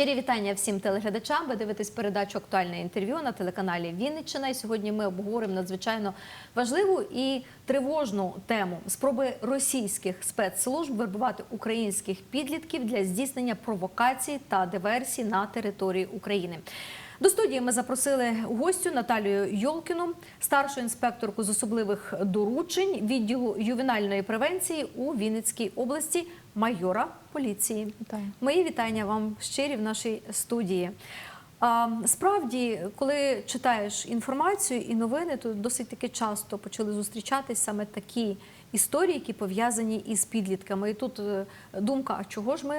Щирі вітання всім телеглядачам. Ви дивитесь передачу Актуальне інтерв'ю на телеканалі Вінниччина. І сьогодні ми обговоримо надзвичайно важливу і тривожну тему спроби російських спецслужб вербувати українських підлітків для здійснення провокацій та диверсій на території України. До студії ми запросили гостю Наталію Йолкіну, старшу інспекторку з особливих доручень відділу ювенальної превенції у Вінницькій області, майора поліції. Вітаю. Мої вітання вам щирі в нашій студії. А, Справді, коли читаєш інформацію і новини, то досить таки часто почали зустрічатись саме такі історії, які пов'язані із підлітками. І тут е, думка: а чого ж ми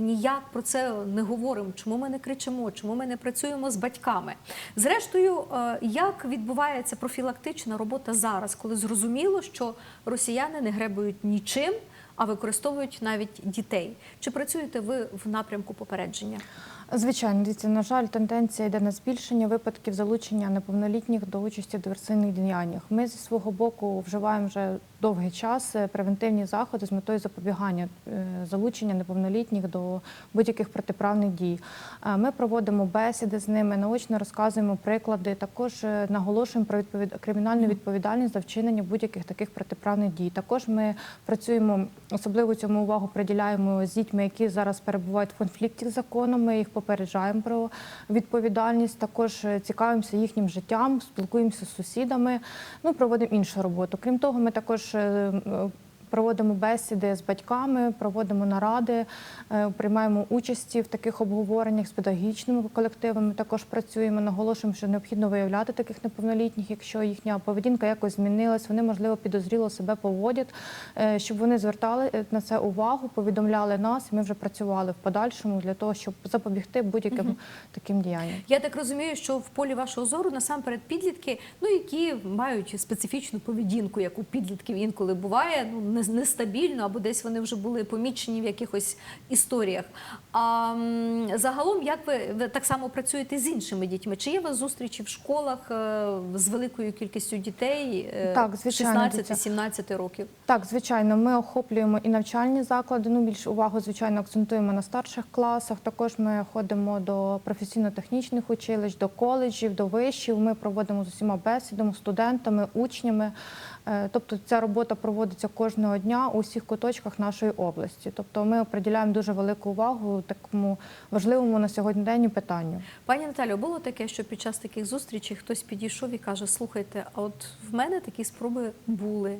ніяк про це не говоримо? Чому ми не кричимо? Чому ми не працюємо з батьками? Зрештою, е, як відбувається профілактична робота зараз, коли зрозуміло, що росіяни не гребують нічим, а використовують навіть дітей? Чи працюєте ви в напрямку попередження? Звичайно, дивіться, на жаль, тенденція йде на збільшення випадків залучення неповнолітніх до участі в диверсійних діяннях. Ми зі свого боку вживаємо вже довгий час е, превентивні заходи з метою запобігання е, залучення неповнолітніх до будь-яких протиправних дій. Е, Ми проводимо бесіди з ними, наочно розказуємо приклади. Також наголошуємо про відповід... кримінальну відповідальність за вчинення будь-яких таких протиправних дій. Також ми працюємо особливо цьому увагу приділяємо з дітьми, які зараз перебувають в конфлікті з законом. Ми їх попереджаємо про відповідальність. Також е, цікавимося їхнім життям, спілкуємося з сусідами. Ну проводимо іншу роботу. Крім того, ми також. Проводимо бесіди з батьками, проводимо наради, е, приймаємо участі в таких обговореннях з педагогічними колективами. Також працюємо, наголошуємо, що необхідно виявляти таких неповнолітніх, якщо їхня поведінка якось змінилась, вони можливо підозріло себе поводять, е, щоб вони звертали е, на це увагу, повідомляли нас. і Ми вже працювали в подальшому для того, щоб запобігти будь-яким таким діянням. Я так розумію, що в полі вашого зору насамперед підлітки, ну які мають специфічну поведінку, як у підлітків інколи буває, ну не- нестабільно, або десь вони вже були помічені в якихось історіях. А загалом, як ви, ви так само працюєте з іншими дітьми? Чи є у вас зустрічі в школах е, з великою кількістю дітей е, Так, звичайно, 16-17 років? Так, звичайно, ми охоплюємо і навчальні заклади. Ну більш увагу, звичайно, акцентуємо на старших класах. Також ми ходимо до професійно-технічних училищ, до коледжів, до вишів. Ми проводимо з усіма бесідами, студентами, учнями. Е, Тобто ця робота проводиться кожного дня у всіх куточках нашої області. Тобто ми приділяємо дуже велику увагу такому важливому на сьогодні день питанню. Пані Наталю, було таке, що під час таких зустрічей хтось підійшов і каже: слухайте, а от в мене такі спроби були.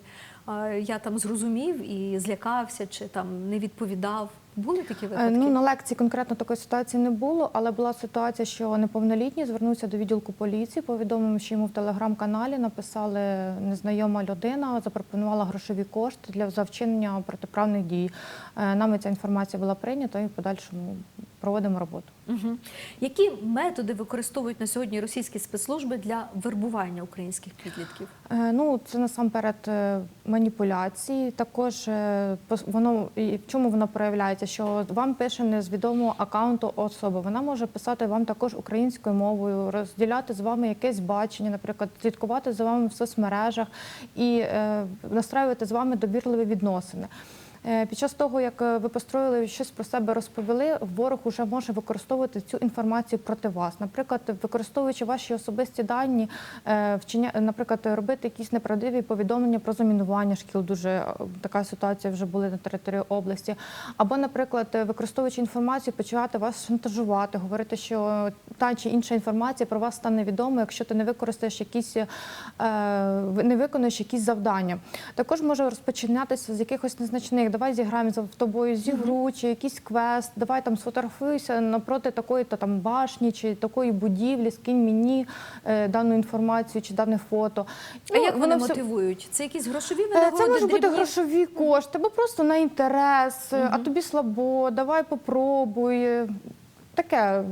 Я там зрозумів і злякався, чи там не відповідав. Були такі Е, випадки? Ну на лекції конкретно такої ситуації не було, але була ситуація, що неповнолітній звернувся до відділку поліції, повідомив, що йому в телеграм-каналі написали незнайома людина, запропонувала грошові кошти для за вчинення протиправних дій. Е, Нами ця інформація була прийнята і в подальшому проводимо роботу. Угу. Які методи використовують на сьогодні російські спецслужби для вербування українських підлітків? Е, Ну, це насамперед е, маніпуляції. Також е, воно і в чому воно проявляється? Що вам пише не з відомого акаунту особа. Вона може писати вам також українською мовою, розділяти з вами якесь бачення, наприклад, слідкувати за вами в соцмережах і е, настраювати з вами довірливі відносини. Е, Під час того, як е, ви построїли щось про себе розповіли, ворог уже може використовувати цю інформацію проти вас. Наприклад, використовуючи ваші особисті дані, е, вчиня, наприклад, робити якісь неправдиві повідомлення про замінування шкіл. Дуже така ситуація вже були на території області. Або, наприклад, використовуючи інформацію, почати вас шантажувати, говорити, що та чи інша інформація про вас стане відомо, якщо ти не використаєш якісь не виконуєш якісь завдання. Також може розпочинатися з якихось незначних. Давай зіграємо за тобою зігру, чи якийсь квест, давай там сфотографуйся напроти такої то там башні чи такої будівлі, скинь мені е, дану інформацію чи дане фото. А як вони Ну, все- мотивують? Це якісь грошові Е, винагороди? Це можуть бути дрібні? грошові кошти, або просто на інтерес, е, а тобі слабо, давай попробуй. Таке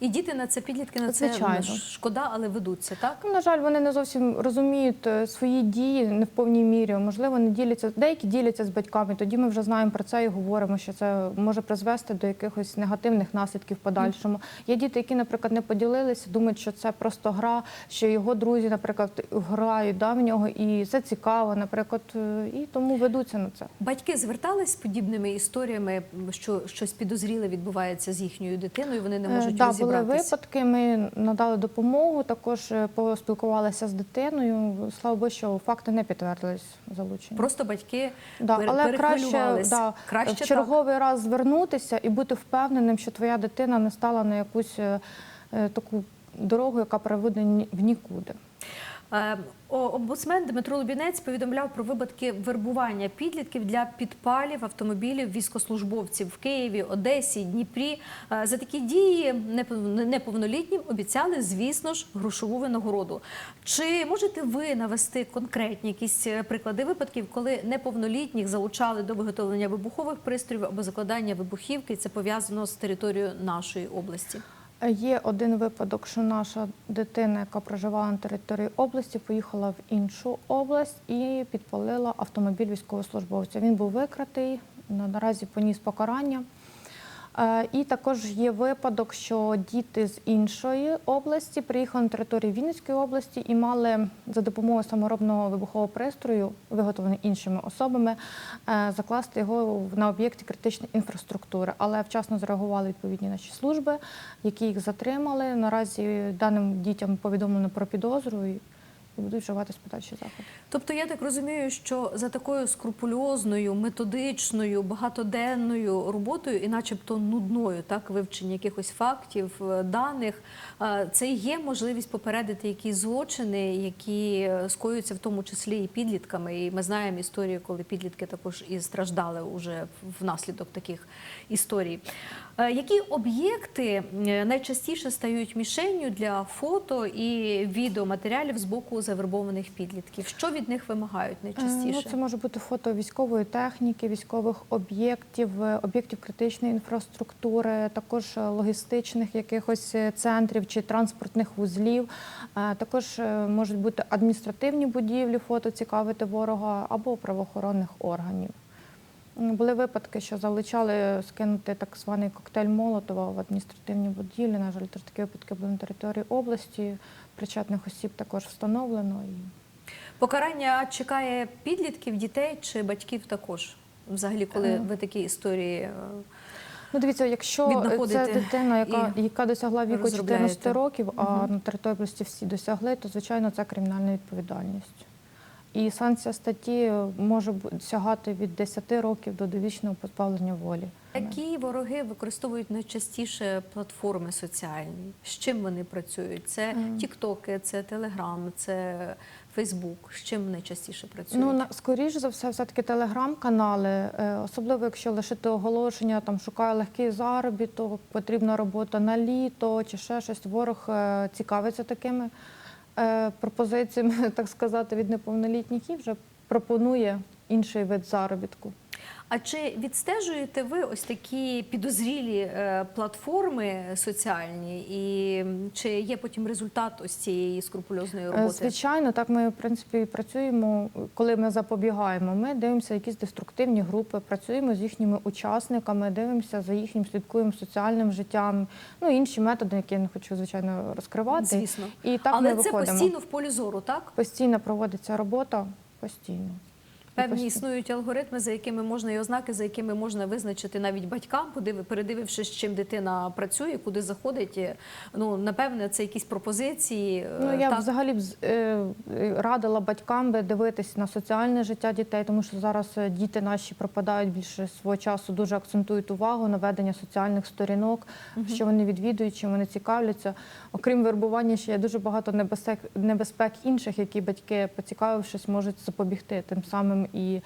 І діти на це підлітки на це Звичайно. ну, шкода, але ведуться, так? Ну, На жаль, вони не зовсім розуміють е, свої дії не в повній мірі. Можливо, не діляться. Деякі діляться з батьками. Тоді ми вже знаємо про це і говоримо, що це може призвести до якихось негативних наслідків в подальшому. Є діти, які, наприклад, не поділилися, думають, що це просто гра, що його друзі, наприклад, грають да, в нього, і це цікаво, наприклад, е, і тому ведуться на це. Батьки звертались з подібними історіями, що щось підозріле відбувається з їхньою дитиною, вони не Е, можуть да, були випадки. Ми надали допомогу. Також е, поспілкувалися з дитиною. Слава Богу, що факти не підтвердились залучення. Просто батьки Да, пер- але краще, да, краще в черговий раз звернутися і бути впевненим, що твоя дитина не стала на якусь е, е, таку дорогу, яка приведе в нікуди. Е, Омбудсмен Дмитро Лубінець повідомляв про випадки вербування підлітків для підпалів автомобілів військослужбовців в Києві, Одесі, Дніпрі. Е, За такі дії непов- неповнолітнім обіцяли, звісно ж, грошову винагороду. Чи можете ви навести конкретні якісь е, приклади випадків, коли неповнолітніх залучали до виготовлення вибухових пристроїв або закладання вибухівки? Це пов'язано з територією нашої області. Є один випадок, що наша дитина, яка проживала на території області, поїхала в іншу область і підпалила автомобіль військовослужбовця. Він був викритий, наразі поніс покарання. Е, І також є випадок, що діти з іншої області приїхали на територію Вінницької області і мали за допомогою саморобного вибухового пристрою, виготовлений іншими особами, е, закласти його на об'єкті критичної інфраструктури. Але вчасно зреагували відповідні наші служби, які їх затримали. Наразі даним дітям повідомлено про підозру і будуть вживатись подальші заходи. Тобто я так розумію, що за такою скрупульозною, методичною, багатоденною роботою, і начебто нудною, так вивчення якихось фактів, е, даних, е, це є можливість попередити якісь злочини, які скоюються в тому числі і підлітками. І ми знаємо історію, коли підлітки також і страждали уже внаслідок таких історій. Е, Які об'єкти найчастіше стають мішенню для фото і відеоматеріалів з боку завербованих підлітків? Що від них вимагають Е, найчастіше? Ну, це може бути фото військової техніки, військових об'єктів, е, об'єктів критичної інфраструктури, також е, логістичних якихось центрів чи транспортних вузлів. Також можуть бути адміністративні будівлі, фото цікавити ворога або правоохоронних органів. Були випадки, що залучали скинути так званий коктейль Молотова в адміністративні будівлі. На жаль, теж такі випадки були на території області. Причетних осіб також встановлено. І Покарання чекає підлітків, дітей чи батьків також? Взагалі, коли Е. ви такі історії е, Ну, дивіться, якщо це дитина, яка, яка досягла віку розробляєте. 14 років, а угу. на території всі досягли, то звичайно це кримінальна відповідальність. І санкція статті може сягати від 10 років до довічного позбавлення волі. які вороги використовують найчастіше платформи соціальні? З чим вони працюють? Це Тіктоки, це Телеграм, це Фейсбук. З чим найчастіше працюють? Ну, на, скоріш за все, все-таки телеграм-канали, е, особливо якщо лишити оголошення, там шукає легкий заробіток, потрібна робота на літо чи ще щось. Ворог е, цікавиться такими е, пропозиціями, так сказати, від неповнолітніх і вже пропонує інший вид заробітку. А чи відстежуєте ви ось такі підозрілі е, платформи соціальні, і чи є потім результат ось цієї скрупульозної Е, роботи? Звичайно, так ми в принципі працюємо, коли ми запобігаємо. Ми дивимося якісь деструктивні групи, працюємо з їхніми учасниками, дивимося за їхнім, слідкуємо соціальним життям. Ну інші методи, які я не хочу звичайно розкривати. Звісно. І так Але ми це виходимо. постійно в полі зору, так? Постійно проводиться робота, постійно. Певні існують алгоритми, за якими можна і ознаки, за якими можна визначити навіть батькам, передивившись, з чим дитина працює, куди заходить. Ну напевне, це якісь пропозиції. е, Ну я так? взагалі б е, радила батькам би дивитись на соціальне життя дітей, тому що зараз е, діти наші пропадають більше свого часу, дуже акцентують увагу на ведення соціальних сторінок, що вони відвідують, чим вони цікавляться. Окрім вербування, ще є дуже багато небезпек, небезпек інших, які батьки, поцікавившись, можуть запобігти тим самим і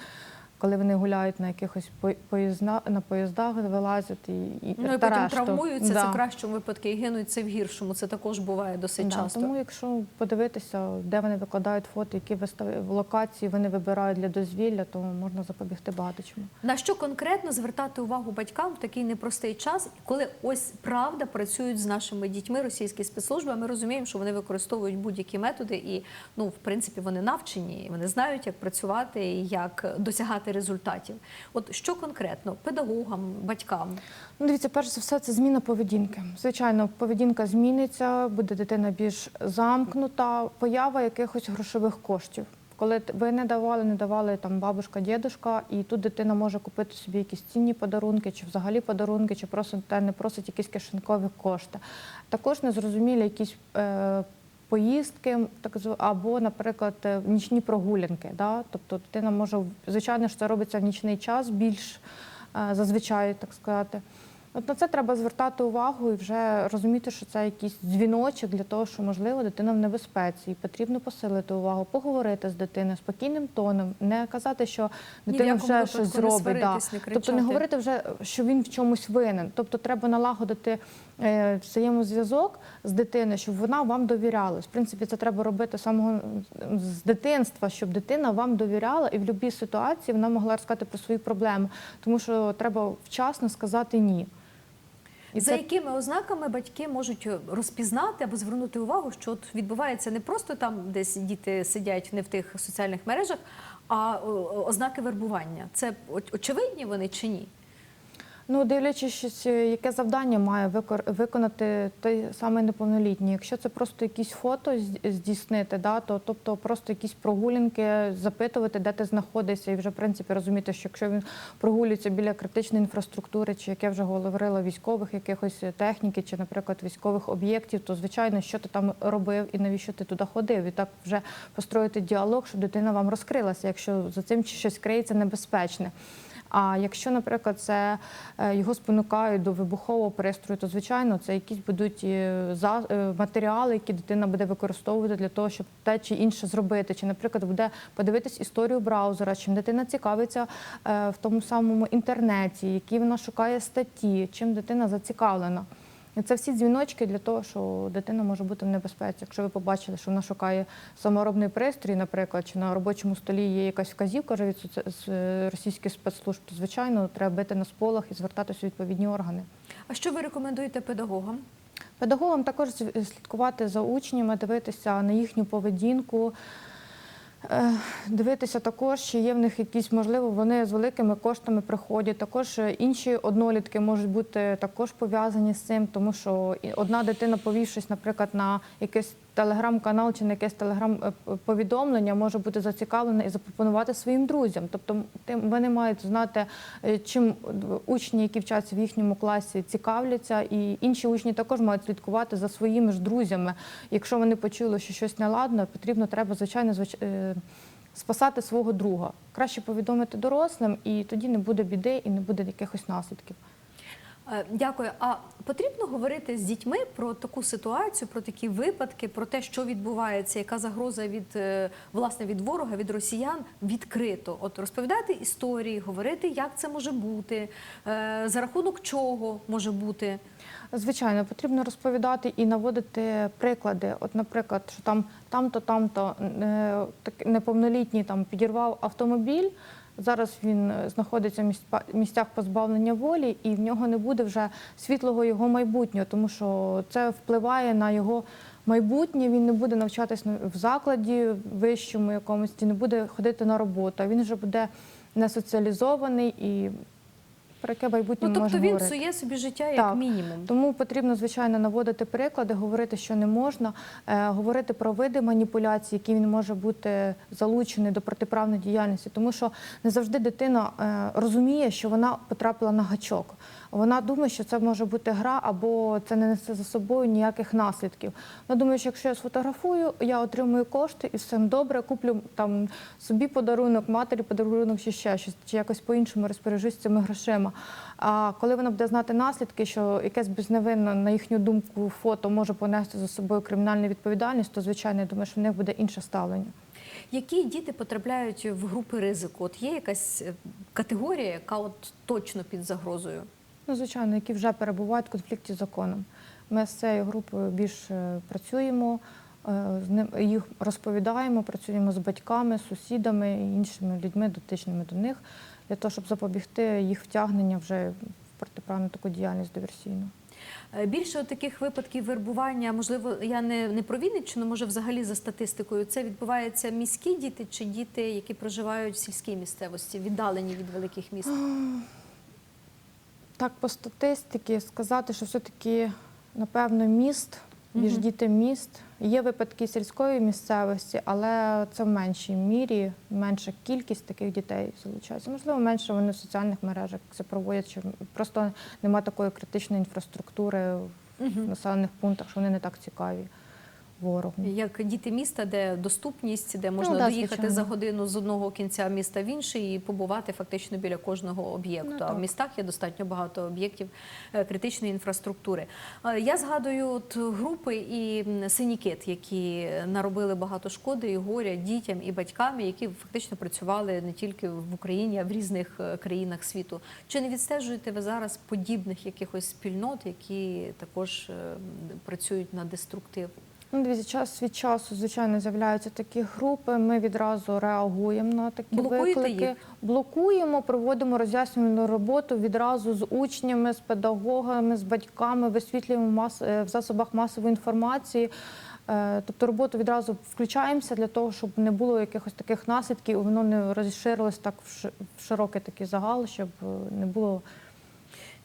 коли вони гуляють на якихось по- поїзна, на поїздах, вилазять і, і Ну і потім травмуються, Да. це в кращому випадку і гинуть, це в гіршому. Це також буває досить Да, часто. Тому, якщо подивитися, де вони викладають фото, які вистави локації вони вибирають для дозвілля, то можна запобігти багато чому. На що конкретно звертати увагу батькам в такий непростий час, коли ось правда працюють з нашими дітьми російські спецслужби? а Ми розуміємо, що вони використовують будь-які методи, і ну в принципі вони навчені, вони знають, як працювати і як досягати результатів. От що конкретно педагогам, батькам? Ну, дивіться, перш за все, це зміна поведінки. Звичайно, поведінка зміниться, буде дитина більш замкнута, поява якихось грошових коштів. Коли ви не давали, не давали там бабушка, дідушка, і тут дитина може купити собі якісь цінні подарунки, чи взагалі подарунки, чи просто те не просить якісь кишенькові кошти. Також незрозумілі якісь е, поїздки, так або, наприклад, е, нічні прогулянки. Да? Тобто дитина може, звичайно, що це робиться в нічний час більш е, зазвичай, так сказати. От на це треба звертати увагу і вже розуміти, що це якийсь дзвіночок для того, що можливо дитина в небезпеці, і потрібно посилити увагу, поговорити з дитиною спокійним тоном, не казати, що дитина вже щось не зробить. сваритись, не тобто не говорити вже, що він в чомусь винен. Тобто треба налагодити е, взаємозв'язок з дитиною, щоб вона вам довіряла. В принципі, це треба робити самого з дитинства, щоб дитина вам довіряла і в будь-якій ситуації вона могла розказати про свої проблеми, тому що треба вчасно сказати ні. І За це якими ознаками батьки можуть розпізнати або звернути увагу, що от відбувається не просто там, десь діти сидять не в тих соціальних мережах, а ознаки вербування. Це очевидні вони чи ні? Ну, дивлячись, е, яке завдання має виконати той самий неповнолітній. Якщо це просто якісь фото здійснити, да, то тобто просто якісь прогулянки, запитувати, де ти знаходишся, і вже в принципі розуміти, що якщо він прогулюється біля критичної інфраструктури, чи як я вже говорила, військових якихось техніки, чи, наприклад, військових об'єктів, то звичайно, що ти там робив і навіщо ти туди ходив, і так вже построїти діалог, щоб дитина вам розкрилася, якщо за цим щось криється небезпечне. А якщо, наприклад, це е, його спонукають до вибухового пристрою, то звичайно це якісь будуть е, за- е, матеріали, які дитина буде використовувати для того, щоб те чи інше зробити. Чи, наприклад, буде подивитись історію браузера, чим дитина цікавиться в тому самому інтернеті, які вона шукає статті, чим дитина зацікавлена. І це всі дзвіночки для того, що дитина може бути в небезпеці. Якщо ви побачили, що вона шукає саморобний пристрій, наприклад, чи на робочому столі є якась вказівка вже від е, російських спецслужб, то звичайно треба бити на сполох і звертатися у відповідні органи. А що ви рекомендуєте педагогам? Педагогам також слідкувати за учнями, дивитися на їхню поведінку. Е, Дивитися також, чи є в них якісь, можливо, вони з великими коштами приходять. Також е, інші однолітки можуть бути також пов'язані з цим, тому що одна дитина, повівшись, наприклад, на якийсь телеграм-канал чи на якесь телеграм-повідомлення, може бути зацікавлена і запропонувати своїм друзям. Тобто тим- вони мають знати, е, чим учні, які вчаться в їхньому класі, цікавляться, і інші учні також мають слідкувати за своїми ж друзями. Якщо вони почули, що щось неладно, потрібно треба, звичайно, звич... е, спасати свого друга. Краще повідомити дорослим, і тоді не буде біди і не буде якихось наслідків. Е, Дякую. А потрібно говорити з дітьми про таку ситуацію, про такі випадки, про те, що відбувається, яка загроза від е, власне від ворога, від росіян відкрито. От розповідати історії, говорити, як це може бути, е, за рахунок чого може бути. Звичайно, потрібно розповідати і наводити приклади. От, наприклад, що там там-то, там-то неповнолітній там підірвав автомобіль. Зараз він е, знаходиться в місця- місцях позбавлення волі, і в нього не буде вже світлого його майбутнього, тому що це впливає на його майбутнє. Він не буде навчатись в закладі вищому якомусь, не буде ходити на роботу. Він вже буде не соціалізований і про яке майбутнє Ну ми тобто він псує собі життя як Так. мінімум. Тому потрібно, звичайно, наводити приклади, говорити, що не можна, е, говорити про види маніпуляцій, які він може бути залучений до протиправної діяльності, тому що не завжди дитина е, розуміє, що вона потрапила на гачок. Вона думає, що це може бути гра, або це не несе за собою ніяких наслідків. Вона думає, що якщо я сфотографую, я отримую кошти і все добре, куплю там собі подарунок, матері подарунок чи ще щось, чи якось по-іншому розпоряджусь цими грошима. А коли вона буде знати наслідки, що якесь безневинне, на їхню думку, фото може понести за собою кримінальну відповідальність, то звичайно я думаю, що в них буде інше ставлення. Які діти потрапляють в групи ризику? От є якась е, категорія, яка от точно під загрозою? Ну, звичайно, які вже перебувають в конфлікті з законом. Ми з цією групою більше працюємо, е, з ним їх розповідаємо, працюємо з батьками, сусідами і іншими людьми, дотичними до них, для того, щоб запобігти їх втягнення вже в протиправну таку діяльність диверсійну. Е, Більше таких випадків вербування, можливо, я не, не про Вінниччину, може взагалі за статистикою. Це відбуваються міські діти чи діти, які проживають в сільській місцевості, віддалені від великих міст? Так, по статистиці сказати, що все-таки, напевно, міст, більш діти міст. Є випадки сільської місцевості, але це в меншій мірі, менша кількість таких дітей залучається. Можливо, менше вони в соціальних мережах це проводять, чи просто немає такої критичної інфраструктури в населених пунктах, що вони не так цікаві ворогу. Як діти міста, де доступність, де можна Ну, да, доїхати звичайно. за годину з одного кінця міста в інший і побувати фактично біля кожного об'єкту. Ну, а в містах є достатньо багато об'єктів е, критичної інфраструктури. Е, Я згадую от групи і м, синікит, які наробили багато шкоди і горя дітям і батькам, які фактично працювали не тільки в Україні, а в різних е, країнах світу. Чи не відстежуєте ви зараз подібних якихось спільнот, які також працюють на деструктив? Ну, дивіться, час від часу, звичайно, з'являються такі групи. Ми відразу реагуємо на такі Блокуєте виклики. їх? Блокуємо, проводимо роз'яснювальну роботу відразу з учнями, з педагогами, з батьками, висвітлюємо мас... е, в засобах масової інформації. Е, Тобто роботу відразу включаємося для того, щоб не було якихось таких наслідків, воно не розширилось так в широкий такий загал, щоб е, не було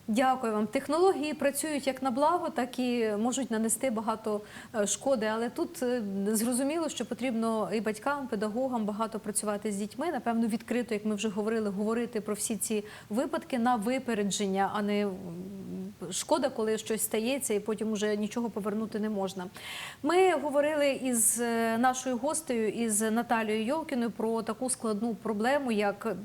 Дякую вам. Технології працюють як на благо, так і можуть нанести багато е, шкоди. Але тут е, зрозуміло, що потрібно і батькам, педагогам багато працювати з дітьми. Напевно, відкрито, як ми вже говорили, говорити про всі ці випадки на випередження, а не шкода, коли щось стається, і потім уже нічого повернути не можна. Ми говорили із е, нашою гостею, із Наталією Йолкіною, про таку складну проблему, як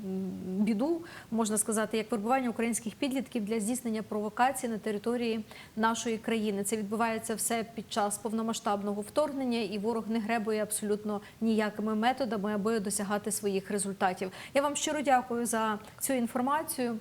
біду, можна сказати, як вербування українських підлітків для здійснення провокацій на території нашої країни. Це відбувається все під час повномасштабного вторгнення, і ворог не гребує абсолютно ніякими методами, аби досягати своїх результатів. Я вам щиро дякую за цю інформацію.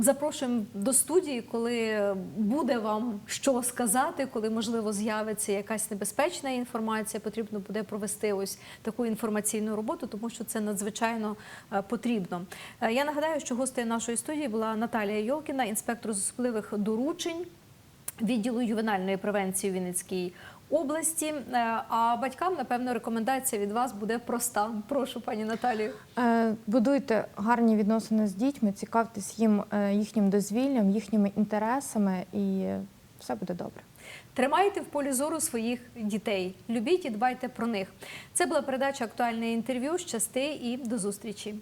Запрошуємо до студії, коли буде вам що сказати, коли можливо з'явиться якась небезпечна інформація. Потрібно буде провести ось таку інформаційну роботу, тому що це надзвичайно е, потрібно. Е, Я нагадаю, що гостею нашої студії була Наталія Йолкіна, інспектор з особливих доручень відділу ювенальної превенції у Вінницькій області. Е, А батькам, напевно, рекомендація від вас буде проста. Прошу, пані Наталію. Е, Будуйте гарні відносини з дітьми, цікавтесь їм е, їхнім дозвіллям, їхніми інтересами, і все буде добре. Тримайте в полі зору своїх дітей. Любіть і дбайте про них. Це була передача Актуальне інтерв'ю. Щасти і до зустрічі.